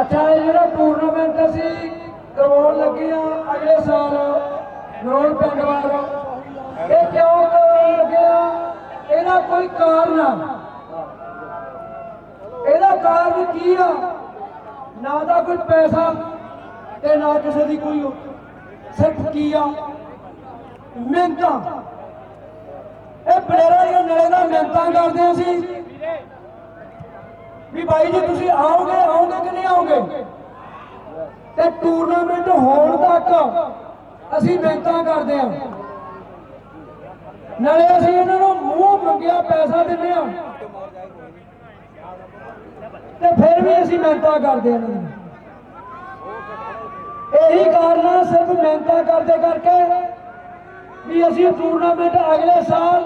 ਅੱਛਾ, ਇਹ ਜਿਹੜਾ ਟੂਰਨਾਮੈਂਟ ਅਸੀਂ ਕਰਵਾਉਣ ਲੱਗੇ ਆ ਅਗਲੇ ਸਾਲ, ਨਰੋਲ ਪਿੰਡ ਇਹ ਕਿਉਂ ਕਰਵਾਉਣ ਲੱਗੇ ਆ ਇਹਦਾ ਕੋਈ ਕਾਰਨ ਆ। ਇਹਦਾ ਕਾਰਨ ਕੀ ਆ? ਨਾ ਤਾਂ ਕੋਈ ਪੈਸਾ ਤੇ ਨਾ ਕਿਸੇ ਦੀ ਕੋਈ ਉਹ। ਸਿਰਫ ਕੀ ਆ। ਮਿਹਨਤਾਂ। ਇਹ ਪਲੇਅਰਾਂ ਦੀਆਂ ਨਲੇ ਦਾ ਮਿਹਨਤਾਂ ਕਰਦੇ ਸੀ ਵੀ ਬਾਈ ਜੀ ਤੁਸੀਂ ਆਓਗੇ ਆਓਗੇ ਕਿ ਨਹੀਂ ਆਓਗੇ? ਤੇ ਟੂਰਨਾਮੈਂਟ ਹੋਣ ਤੱਕ ਅਸੀਂ ਮਿਹਨਤਾਂ ਕਰਦੇ ਹਾਂ। ਨਾਲੇ ਅਸੀਂ ਇਹਨਾਂ ਨੂੰ ਮੂੰਹ ਮੰਗਿਆ ਪੈਸਾ ਦਿੰਦੇ ਹਾਂ। ਤੇ ਫਿਰ ਵੀ ਅਸੀਂ ਮਿਹਨਤਾਂ ਕਰਦੇ ਹਾਂ ਇਹਨਾਂ ਦੀਆਂ ਇਹੀ ਕਾਰਨ ਆ, ਸਿਰਫ ਮਿਹਨਤਾਂ ਕਰਦੇ ਕਰਕੇ ਵੀ ਅਸੀਂ ਟੂਰਨਾਮੈਂਟ ਅਗਲੇ ਸਾਲ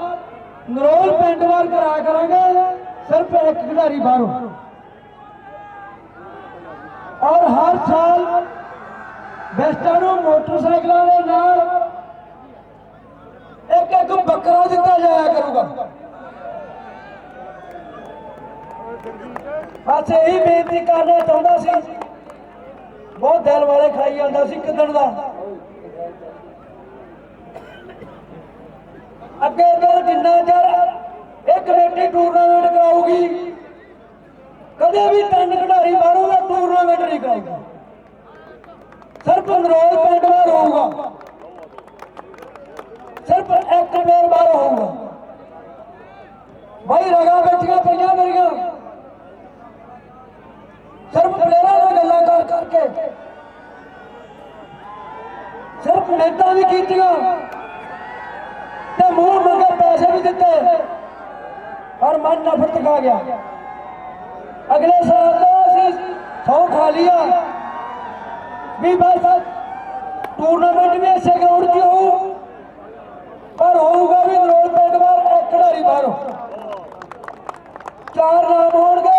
ਨਰੋਲ ਪਿੰਡ ਵੱਲ ਕਰਾ ਕਰਾਂਗੇ। ਸਿਰਫ ਇੱਕ ਖਿਡਾਰੀ ਬਾਹਰੋਂ। ਔਰ ਹਰ ਸਾਲ ਬੈਸਟਾਂ ਨੂੰ ਮੋਟਰਸਾਈਕਲਾਂ ਦੇ ਨਾਲ ਇੱਕ ਇੱਕ ਬੱਕਰਾ ਦਿੱਤਾ ਜਾਇਆ ਕਰੂਗਾ। ਬਸ ਇਹੀ ਬੇਨਤੀ ਕਰਨਾ ਚਾਹੁੰਦਾ ਸੀ। ਬਹੁਤ ਦਿਲ ਵਾਲੇ ਖਾਈ ਜਾਂਦਾ ਸੀ ਕਿਦਣ ਦਾ। ਅੱਗੇ ਤੋਂ ਜਿੰਨਾ ਚਿਰ ਇਹ ਕਮੇਟੀ ਟੂਰਨਾਮੈਂਟ ਕਰਾਊਗੀ। ਕਦੇ ਵੀ ਤਿੰਨ ਖਿਡਾਰੀ ਬਾਹਰੋਂ ਦਾ ਟੂਰਨਾਮੈਂਟ ਨਹੀਂ ਕਰਾਊਗਾ। ਸਿਰਫ ਨਰੋਲ ਪਿੰਡ ਬਾਹਰ ਹੋਊਗਾ ਸਿਰਫ ਇੱਕ ਪਲੇਅਰ ਬਾਹਰ ਹੋਊਗਾ। ਬਾਈ ਰਗਾ ਬੈਠੀਆਂ ਪਈਆਂ ਮੇਰੀਆਂ। ਸਿਰਫ ਪਲੇਅਰਾਂ ਨਾਲ ਗੱਲਾਂ ਕਰ ਕਰਕੇ। ਸਿਰਫ ਮਿਹਨਤਾਂ ਵੀ ਕੀਤੀਆਂ। ਤੇ ਮੂੰਹ ਮੰਗੇ ਪੈਸੇ ਵੀ ਦਿੱਤੇ। ਪਰ ਮਨ ਨਫ਼ਰਤ ਖਾ ਗਿਆ ਅਗਲੇ ਸਾਲ ਤੋਂ ਅਸੀਂ ਸੌ ਖਾ ਲਿਆ ਵੀ ਬਸ ਟੂਰਨਾਮੈਂਟ ਵੀ ਇਸੇ ਗਰਾਊਂਡ 'ਚ ਹੋਊ ਪਰ ਹੋਊਗਾ ਵੀ ਨਰੋਲ ਪਿੰਡ ਬਾਹਰ ਇੱਕ ਖਿਡਾਰੀ ਬਾਹਰੋਂ ਚਾਰ ਨਾਮ ਹੋਣਗੇ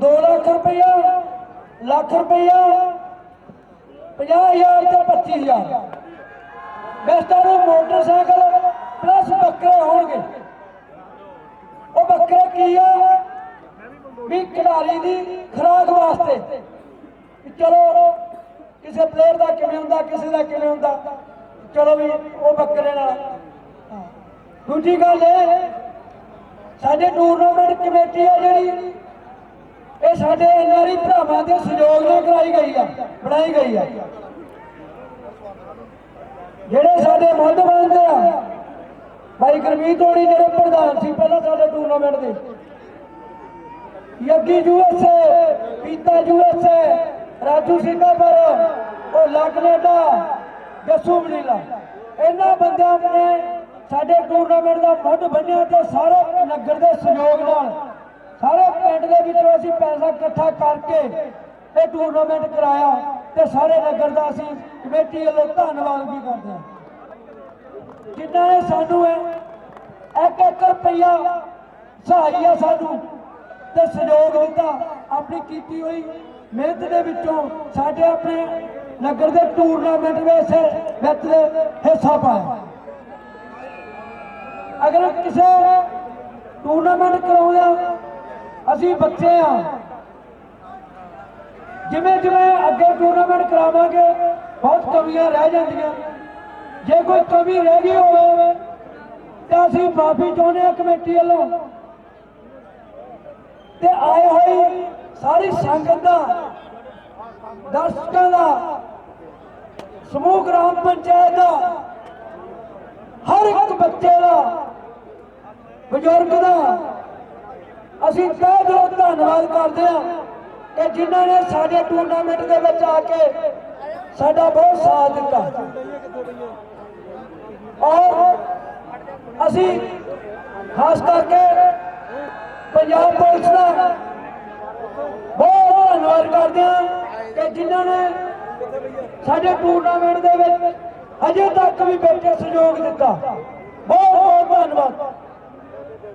2 ਲੱਖ ਰੁਪਈਆ ਲੱਖ ਰੁਪਈਆ 50000 ਤੇ 25000 ਬੈਸਟਾਂ ਨੂੰ ਮੋਟਰਸਾਈਕਲ ਪਲੱਸ ਬੱਕਰੇ ਹੋਣਗੇ ਉਹ ਕੀ ਆ ਵੀ ਖਿਡਾਰੀ ਦੀ ਖੁਰਾਕ ਵਾਸਤੇ। ਚਲੋ, ਕਿਸੇ ਪਲੇਅਰ ਦਾ ਕਿਵੇਂ ਹੁੰਦਾ, ਕਿਸੇ ਦਾ ਕਿਵੇਂ ਹੁੰਦਾ। ਚਲੋ ਵੀ ਉਹ ਬੱਕਰੇ ਨਾਲ। ਦੂਜੀ ਗੱਲ ਇਹ, ਸਾਡੇ ਟੂਰਨਾਮੈਂਟ ਕਮੇਟੀ ਆ ਜਿਹੜੀ, ਇਹ ਸਾਡੇ ਐਨਆਰਈ ਭਰਾਵਾਂ ਦੇ ਸਹਿਯੋਗ ਨਾਲ ਕਰਾਈ ਗਈ ਆ, ਬਣਾਈ ਗਈ ਆ। ਜਿਹੜੇ ਸਾਡੇ ਮੁੱਢ ਬਣਦੇ ਆ ਭਾਈ ਗੁਰਮੀਤ ਹੋਣੀ ਜਿਹੜੇ ਪ੍ਰਧਾਨ ਸੀ, ਪਹਿਲਾਂ ਸਾਡੇ ਟੂਰਨਾਮੈਂਟ ਦੇ। Yaggi USA Pita USA Raju Singapore ਉਹ ਲਗਨੇਡਾ ਜੱਸੂ ਮਨੀਲਾ। ਇਹਨਾਂ ਬੰਦਿਆਂ ਨੇ ਸਾਡੇ ਟੂਰਨਾਮੈਂਟ ਦਾ ਮੁੱਢ ਬੰਨਿਆ ਤੇ ਸਾਰੇ ਨਗਰ ਦੇ ਸਹਿਯੋਗ ਨਾਲ, ਸਾਰੇ ਪਿੰਡ ਦੇ ਵਿੱਚੋਂ ਅਸੀਂ ਪੈਸਾ ਇਕੱਠਾ ਕਰਕੇ ਇਹ ਟੂਰਨਾਮੈਂਟ ਕਰਾਇਆ ਤੇ ਸਾਰੇ ਨਗਰ ਦਾ ਅਸੀਂ ਕਮੇਟੀ ਵੱਲੋਂ ਧੰਨਵਾਦ ਵੀ ਕਰਦੇ ਹਾਂ। ਜਿਨ੍ਹਾਂ ਨੇ ਸਾਨੂੰ ਇੱਕ ਇੱਕ ਰੁਪਈਆ ਸਹਾਇਆ ਸਾਨੂੰ ਤੇ ਸਹਿਯੋਗ ਦਿੱਤਾ, ਆਪਣੀ ਕੀਤੀ ਹੋਈ ਮਿਹਨਤ ਦੇ ਵਿੱਚੋਂ ਸਾਡੇ ਆਪਣੇ ਨਗਰ ਦੇ ਟੂਰਨਾਮੈਂਟ ਵਿੱਚ ਵਿੱਚ ਹਿੱਸਾ ਪਾਇਆ। ਅਗਰ ਕਿਸੇ ਟੂਰਨਾਮੈਂਟ ਕਰਾਉਂਦਾ ਅਸੀਂ ਬੱਚੇ ਆ। ਜਿਵੇਂ ਜਿਵੇਂ ਅੱਗੇ ਟੂਰਨਾਮੈਂਟ ਕਰਾਵਾਂਗੇ, ਬਹੁਤ ਕਮੀਆਂ ਰਹਿ ਜਾਂਦੀਆਂ। ਜੇ ਕੋਈ ਕਮੀ ਰਹਿ ਗਈ ਹੋਵੇ, ਤਾਂ ਅਸੀਂ ਮਾਫੀ ਚਾਹੁੰਦੇ ਹਾਂ ਕਮੇਟੀ ਵੱਲੋਂ। ਤੇ ਆਏ ਹੋਈ ਸਾਰੀ ਸੰਗਤ ਦਾ, ਦਰਸ਼ਕਾਂ ਦਾ, ਸਮੂਹ ਗ੍ਰਾਮ ਪੰਚਾਇਤ ਦਾ, ਹਰ ਇੱਕ ਬੱਚੇ ਦਾ, ਬਜ਼ੁਰਗ ਦਾ, ਅਸੀਂ ਕਹਿ ਦਿਓ ਧੰਨਵਾਦ ਕਰਦੇ ਹਾਂ ਕਿ ਜਿਨ੍ਹਾਂ ਨੇ ਸਾਡੇ ਟੂਰਨਾਮੈਂਟ ਦੇ ਵਿੱਚ ਆ ਕੇ ਸਾਡਾ ਬਹੁਤ ਸਾਥ ਦਿੱਤਾ। ਔਰ ਅਸੀਂ ਖਾਸ ਕਰਕੇ ਪੰਜਾਬ ਪੁਲਿਸ ਦਾ ਬਹੁਤ ਧੰਨਵਾਦ ਕਰਦੇ ਹਾਂ ਕਿ ਜਿਨ੍ਹਾਂ ਨੇ ਸਾਡੇ ਟੂਰਨਾਮੈਂਟ ਦੇ ਵਿੱਚ ਅਜੇ ਤੱਕ ਵੀ ਬੈਠੇ ਸਹਿਯੋਗ ਦਿੱਤਾ। ਬਹੁਤ ਬਹੁਤ ਧੰਨਵਾਦ।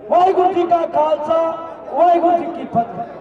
ਵਾਹਿਗੁਰੂ ਜੀ ਕਾ ਖਾਲਸਾ, ਵਾਹਿਗੁਰੂ ਜੀ ਕੀ ਫਤਿਹ।